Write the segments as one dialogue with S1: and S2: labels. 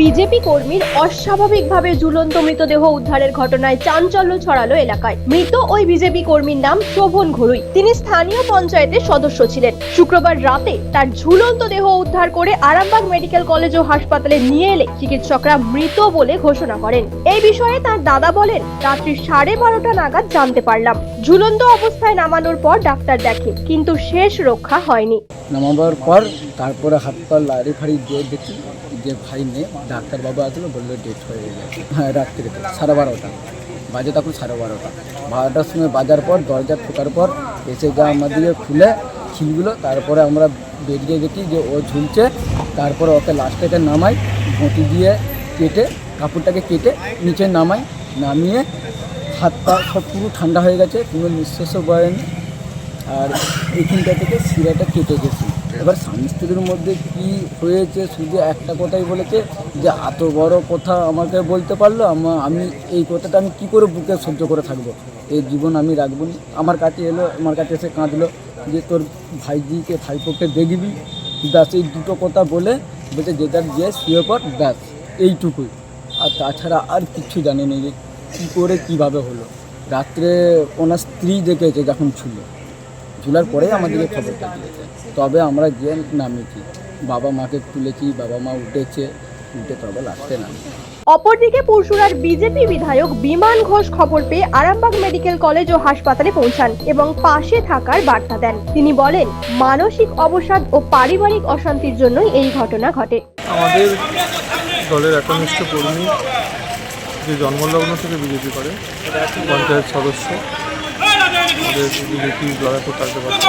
S1: BJP কর্মীর অস্বাভাবিকভাবে ঝুলন্ত মৃতদেহ উদ্ধারের ঘটনায় চাঞ্চল্য ছড়ালো এলাকায়। মৃত ওই বিজেপি কর্মীর নাম শোভন ঘরুই। তিনি স্থানীয় পঞ্চায়েতের সদস্য ছিলেন। শুক্রবার রাতে তার ঝুলন্ত দেহ উদ্ধার করে আরামবাগ মেডিকেল কলেজ ও হাসপাতালে নিয়ে এলে চিকিৎসকরা মৃত বলে ঘোষণা করেন। এই বিষয়ে তার দাদা বলেন, রাত্রি সাড়ে বারোটা নাগাদ জানতে পারলাম। ঝুলন্ত অবস্থায় নামানোর পর ডাক্তার দেখে, কিন্তু শেষ রক্ষা হয়নি।
S2: নামাবার পর তারপরে হাত পা লাড়ি ফাড়ি দিয়ে দেখি। যে ভাই নেই, ডাক্তারবাবু আসলো, বলল ডেট হয়ে গেছে। হ্যাঁ রাত্রিতে, সাড়ে বারোটা। বাজে তখন সাড়ে বারোটা। বারোটার সময় বাজার পর, দরজা ঠোকার পর এসে যা আমাদেরকে খুলে খিলগুলো, তারপরে আমরা বেরিয়ে দেখি যে ও ঝুলছে। তারপরে ওকে লাস্টেতে নামাই, ঘটি দিয়ে কেটে, কাপড়টাকে কেটে নিচে নামাই। নামিয়ে হাত পা সব পুরো ঠান্ডা হয়ে গেছে, কোনো নিঃশ্বাসও বয়েনি। আর এইখানটা থেকে শিরাটা কেটে গেছে। এবার স্বামী স্ত্রীর মধ্যে কি হয়েছে শুধু একটা কথাই বলেছে যে এত বড় কথা আমাকে বলতে পারল, আমা- এই কথাটা আমি কি করে বুকে সহ্য করে থাকব? এই জীবন আমি রাখব না। আমার কাছে এলো, আমার কাছে এসে কাঁদলো যে তোর ভাইজিকে, ভাইপোকে দেখবি? ব্যাস, এই দুটো কথা বলে বলছে যে যার যে শুয়ে পর ব্যাস, এইটুকুই। আর তাছাড়া আর কিচ্ছু জানি না যে কী করে, কীভাবে হলো। রাত্রে ওনার স্ত্রী দেখেছে যখন ছিল ঝুলার পরেই আমাদেরকে খবরটা দিয়েছে তবে আমরা গিয়ে নামিয়েছি। বাবা মাকে তুলেছি বাবা মা উঠেছে উঠে তবে লাস্টে নামি।
S1: অপরদিকে পরশুরার বিজেপি বিধায়ক বিমান ঘোষ খবর পেয়ে আরামবাগ মেডিকেল কলেজ ও হাসপাতালে পৌঁছান এবং পাশে থাকার বার্তা দেন। তিনি বলেন মানসিক অবসাদ ও পারিবারিক অশান্তির জন্যই এই ঘটনা ঘটে।
S3: আমাদের দলের একনিষ্ঠ কর্মী যে জন্মলগ্ন থেকে বিজেপি করে পঞ্চায়েত সদস্য আমাদের বিজেপি লড়াকু কার্যকর্তা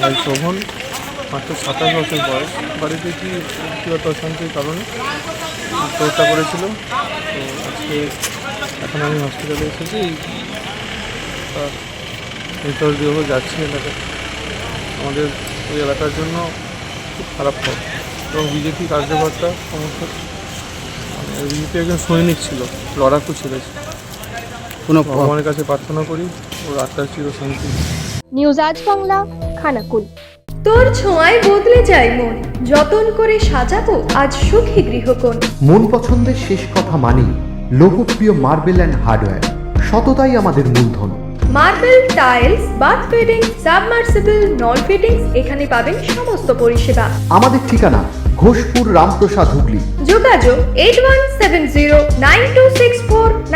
S3: ভাই শোভন, মাত্র সাতাশ বছর বয়স। বাড়িতে কি ব্যক্তিগত অশান্তির কারণে আত্মহত্যা করেছিল? তো আজকে এখন আমি হসপিটালে এসেছি। তার মৃতদেহ যাচ্ছে এলাকায়। আমাদের ওই এলাকার জন্য খুব খারাপ খবর। এবং বিজেপি কার্যকর্তা সমস্ত বিজেপি একজন সৈনিক ছিল, লড়াকু ছিল।
S2: কোনো
S3: ভগবানের কাছে প্রার্থনা করি ওর আত্মার চির শান্তি।
S1: নিউজ আজ বাংলা খানাকুল।
S4: তোর ছোঁয়ায় বদলে যায় মন যতন করে সাজাবো আজ সুখী গৃহকোণ।
S5: মন পছন্দের শেষ কথা মানি লোকপ্রিয় মার্বেল অ্যান্ড হার্ডওয়্যার সততাই আমাদের মূলধন।
S4: Marble tiles bath fitting submersible নল ফিটিংস এখানে পাবেন সমস্ত পরিষেবা।
S5: আমাদের ঠিকানা ঘোষপুর রামপ্রসাদ হুগলি।
S4: যোগাযোগ eight one seven zero nine two six